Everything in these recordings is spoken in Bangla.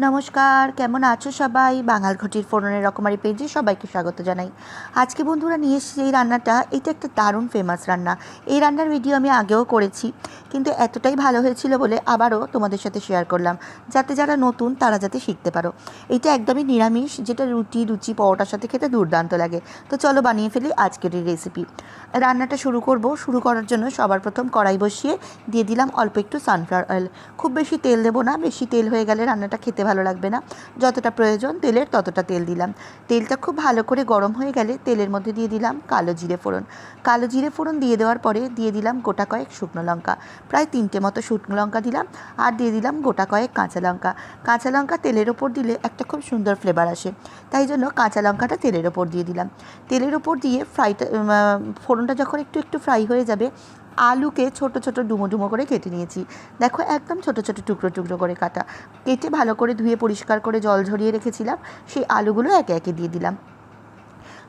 নমস্কার, কেমন আছো সবাই? বাঙাল ঘটির ফোরনের রকমারি পেজে সবাইকে স্বাগত জানাই। আজকে বন্ধুরা নিয়ে এসেছি এই রান্নাটা, এটা একটা দারুণ ফেমাস রান্না। এই রান্নার ভিডিও আমি আগেও করেছি, কিন্তু এতটাই ভালো হয়েছিল বলে আবারও তোমাদের সাথে শেয়ার করলাম, যাতে যারা নতুন তারা যাতে শিখতে পারো। এটা একদমই নিরামিষ, যেটা রুটি, লুচি, পরোটার সাথে খেতে দুর্দান্ত লাগে। তো চলো বানিয়ে ফেলি আজকের এই রেসিপি রান্নাটা শুরু করব, শুরু করার জন্য সবার প্রথম কড়াই বসিয়ে দিয়ে দিলাম অল্প একটু সানফ্লাওয়ার অয়েল খুব বেশি তেল দেবো না, বেশি তেল হয়ে গেলে রান্নাটা খেতে ভালো লাগবে না। যতটা প্রয়োজন তেলের ততটা তেল দিলাম। তেলটা খুব ভালো করে গরম হয়ে গেলে তেলের মধ্যে দিয়ে দিলাম কালো জিরে ফোড়ন। কালো জিরে ফোড়ন দিয়ে দেওয়ার পরে দিয়ে দিলাম গোটা কয়েক শুকনো লঙ্কা। প্রায় তিনটে মতো শুকনো লঙ্কা দিলাম আর দিয়ে দিলাম গোটা কয়েক কাঁচা লঙ্কা। কাঁচা লঙ্কা তেলের ওপর দিলে একটা খুব সুন্দর ফ্লেভার আসে। তাই জন্য কাঁচা লঙ্কাটা তেলের ওপর দিয়ে দিলাম। তেলের ওপর দিয়ে ফ্রাইটা ফোড়নটা যখন একটু একটু ফ্রাই হয়ে যাবে আলুকে ছোট ছোট ডুমো ডুমো করে কেটে নিয়েছি। দেখো, একদম ছোট ছোট টুকরো টুকরো করে কাটা। কেটে ভালো করে ধুয়ে পরিষ্কার করে জল ঝরিয়ে রেখেছিলাম। সেই আলুগুলো একে একে দিয়ে দিলাম।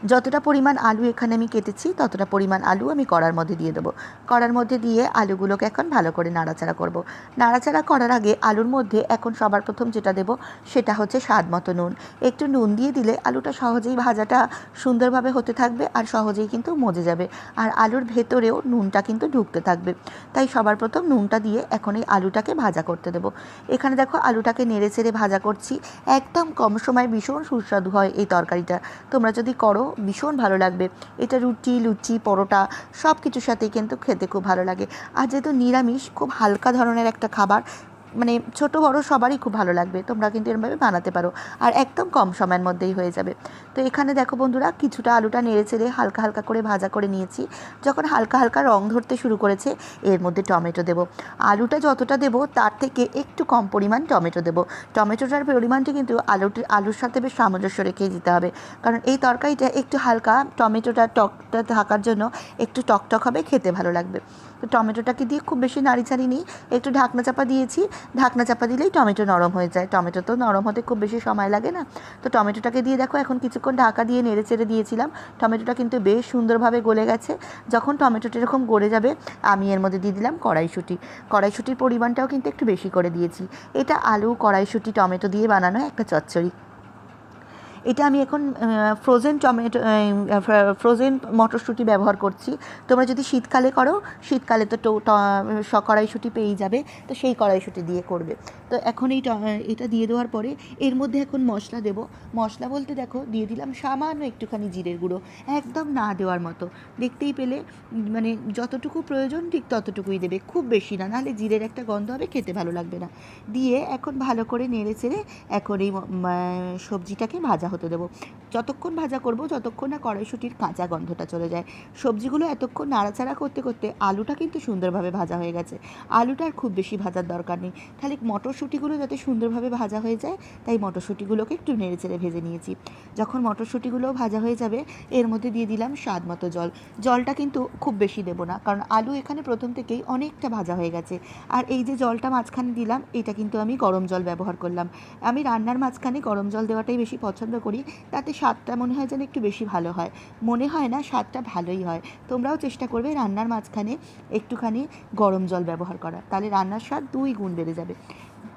যতটা পরিমাণ আলু এখানে আমি কেটেছি, ততটা পরিমাণ আলু আমি কড়ার মধ্যে দিয়ে দেবো। কড়ার মধ্যে দিয়ে আলুগুলোকে এখন ভালো করে নাড়াচাড়া করব। নাড়াচাড়া করার আগে আলুর মধ্যে এখন সবার প্রথম যেটা দেব, সেটা হচ্ছে স্বাদ মতো নুন। একটু নুন দিয়ে দিলে আলুটা সহজেই ভাজাটা সুন্দরভাবে হতে থাকবে আর সহজেই কিন্তু মজে যাবে। আর আলুর ভেতরেও নুনটা কিন্তু ঢুকতে থাকবে। তাই সবার প্রথম নুনটা দিয়ে এখন এই আলুটাকে ভাজা করতে দেবো। এখানে দেখো আলুটাকে নেড়ে চেড়ে ভাজা করছি। একদম কম সময় ভীষণ সুস্বাদু হয় এই তরকারিটা। তোমরা যদি করো ভীষণ ভালো লাগবে। এটা রুটি, লুচি, পরোটা সব কিছুর সাথেই কিন্তু খেতে খুব ভালো লাগে। আর যেহেতু নিরামিষ, খুব হালকা ধরনের একটা খাবার মানে ছোট, বড় সবারই খুব ভালো লাগবে। তোমরা কিন্তু এরমভাবে বানাতে পারো। আর একদম কম সময়ের মধ্যেই হয়ে যাবে। তো এখানে দেখো বন্ধুরা, কিছুটা আলুটা নেড়ে চেড়ে হালকা হালকা করে ভাজা করে নিয়েছি। যখন হালকা হালকা রং ধরতে শুরু করেছে, এর মধ্যে টমেটো দেবো। আলুটা যতটা দেবো, তার থেকে একটু কম পরিমাণ টমেটো দেবো। টমেটোটার পরিমাণটি কিন্তু আলুটি, আলুর সাথে বেশ সামঞ্জস্য রেখে দিতে হবে। কারণ এই তরকারিটা একটু হালকা, টমেটোটা টকটা থাকার জন্য একটু টকটক হবে, খেতে ভালো লাগবে। তো টমেটোটাকে দিয়ে খুব বেশি নাড়ি ছাড়ি নিই। একটু ঢাকনা চাপা দিয়েছি। ঢাকনা চাপা দিলেই টমেটো নরম হয়ে যায়। টমেটো তো নরম হতে খুব বেশি সময় লাগে না। তো টমেটোটাকে দিয়ে দেখো, এখন কিছুক্ষণ ঢাকা দিয়ে নেড়ে চেড়ে দিয়েছিলাম। টমেটোটা কিন্তু বেশ সুন্দরভাবে গলে গেছে। যখন টমেটোটা এরকম গলে যাবে, আমি এর মধ্যে দিয়ে দিলাম কড়াইশুঁটি। কড়াইশুঁটির পরিমাণটাও কিন্তু একটু বেশি করে দিয়েছি। এটা আলু, কড়াইশুঁটি, টমেটো দিয়ে বানানো একটা চচ্চড়ি। এটা আমি এখন ফ্রোজেন টমেটো ফ্রোজেন মটরশুঁটি ব্যবহার করছি। তোমরা যদি শীতকালে করো, শীতকালে তো কড়াইশুঁটি পেয়েই যাবে, তো সেই কড়াইশুঁটি দিয়ে করবে। তো এখন এই এটা দিয়ে দেওয়ার পরে এর মধ্যে এখন মশলা দেব। মশলা বলতে দেখো, দিয়ে দিলাম সামান্য একটুখানি জিরের গুঁড়ো, একদম না দেওয়ার মতো। দেখতেই পেলে মানে যতটুকু প্রয়োজন ঠিক ততটুকুই দেবে, খুব বেশি না, নাহলে জিরের একটা গন্ধ হবে, খেতে ভালো লাগবে না। দিয়ে এখন ভালো করে নেড়ে চেড়ে এখন এই সবজিটাকে ভাজা হতে দেবো। যতক্ষণ ভাজা করব, যতক্ষণ না কড়াইশুটির কাঁচা গন্ধটা চলে যায়। সবজিগুলো এতক্ষণ নাড়াচাড়া করতে করতে আলুটা কিন্তু সুন্দরভাবে ভাজা হয়ে গেছে। আলুটা আর খুব বেশি ভাজার দরকার নেই। খালি মটরশুঁটিগুলো যাতে সুন্দরভাবে ভাজা হয়ে যায়, তাই মটরশুঁটিগুলোকে একটু নেড়ে চেড়ে ভেজে নিয়েছি। যখন মটরশুঁটিগুলো ভাজা হয়ে যাবে, এর মধ্যে দিয়ে দিলাম স্বাদ মতো জল। জলটা কিন্তু খুব বেশি দেবো না, কারণ আলু এখানে প্রথম থেকেই অনেকটা ভাজা হয়ে গেছে। আর এই যে জলটা মাঝখানে দিলাম, এটা কিন্তু আমি গরম জল ব্যবহার করলাম। আমি রান্নার মাঝখানে গরম জল দেওয়াটাই বেশি পছন্দ করি, তাতে স্বাদটা মনে হয় যেন একটু বেশি ভালো হয়। মনে হয় না স্বাদটা ভালোই হয়। তোমরাও চেষ্টা করবে রান্নার মাঝখানে একটুখানি গরম জল ব্যবহার করা তাহলে রান্নার স্বাদ দুই গুণ বেড়ে যাবে।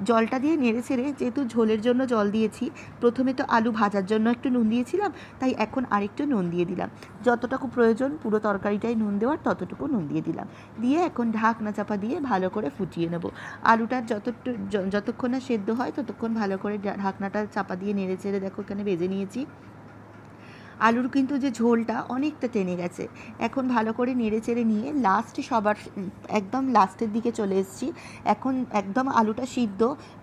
জলটা দিয়ে নেড়ে ছেড়ে যেহেতু ঝোলের জন্য জল দিয়েছি, প্রথমে তো আলু ভাজার জন্য একটু নুন দিয়েছিলাম, তাই এখন আরেকটু নুন দিয়ে দিলাম। যতটুকু প্রয়োজন পুরো তরকারিটাই নুন দেওয়ার ততটুকু নুন দিয়ে দিলাম। দিয়ে এখন ঢাকনা চাপা দিয়ে ভালো করে ফুটিয়ে নেব। আলুটার যতটু যতক্ষণ না সেদ্ধ হয় ততক্ষণ ভালো করে ঢাকনাটা চাপা দিয়ে নেড়ে ছেড়ে দেখো এখানে ভেজে নিয়েছি। আলুর কিন্তু যে ঝোলটা অনেকটা টেনে গেছে। এখন ভালো করে নেড়ে চেড়ে নিয়ে লাস্টে সবার, একদম লাস্টের দিকে চলে এসেছি। এখন একদম আলুটা সিদ্ধ,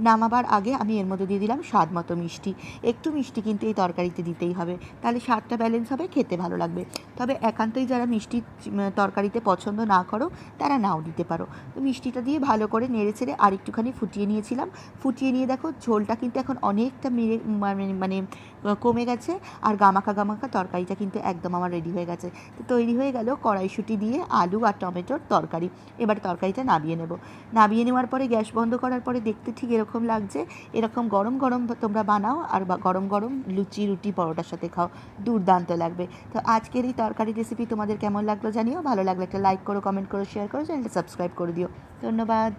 নামাবার আগে আমি এর মধ্যে দিয়ে দিলাম স্বাদ মতো মিষ্টি। একটু মিষ্টি কিন্তু এই তরকারিতে দিতেই হবে। তাহলে স্বাদটা ব্যালেন্স হবে, খেতে ভালো লাগবে। তবে একান্তই যারা মিষ্টি তরকারিতে পছন্দ না করো, তারা নাও দিতে পারো। তো মিষ্টিটা দিয়ে ভালো করে নেড়ে চেড়ে আর একটুখানি ফুটিয়ে নিয়েছিলাম। ফুটিয়ে নিয়ে দেখো, ঝোলটা কিন্তু এখন অনেকটা মেরে মানে কমে গেছে, আর গামাকা গামাকা তরকারিটা কিন্তু একদম আমার রেডি হয়ে গেছে। তো তৈরি হয়ে গেল কড়াইশুঁটি দিয়ে আলু আর টমেটোর তরকারি। এবার তরকারিটা নাবিয়ে নেব। নাবিয়ে নেওয়ার পরে গ্যাস বন্ধ করার পরে দেখতে ঠিক এরকম লাগছে, এরকম গরম গরম তোমরা বানাও আর গরম গরম লুচি, রুটি, পরোটার সাথে খাও। দুর্দান্ত লাগবে। তো আজকের এই তরকারি রেসিপি তোমাদের কেমন লাগল জানিও? ভালো লাগলে একটা লাইক করো কমেন্ট করো শেয়ার করো চ্যানেলটা সাবস্ক্রাইব করে দিও। ধন্যবাদ।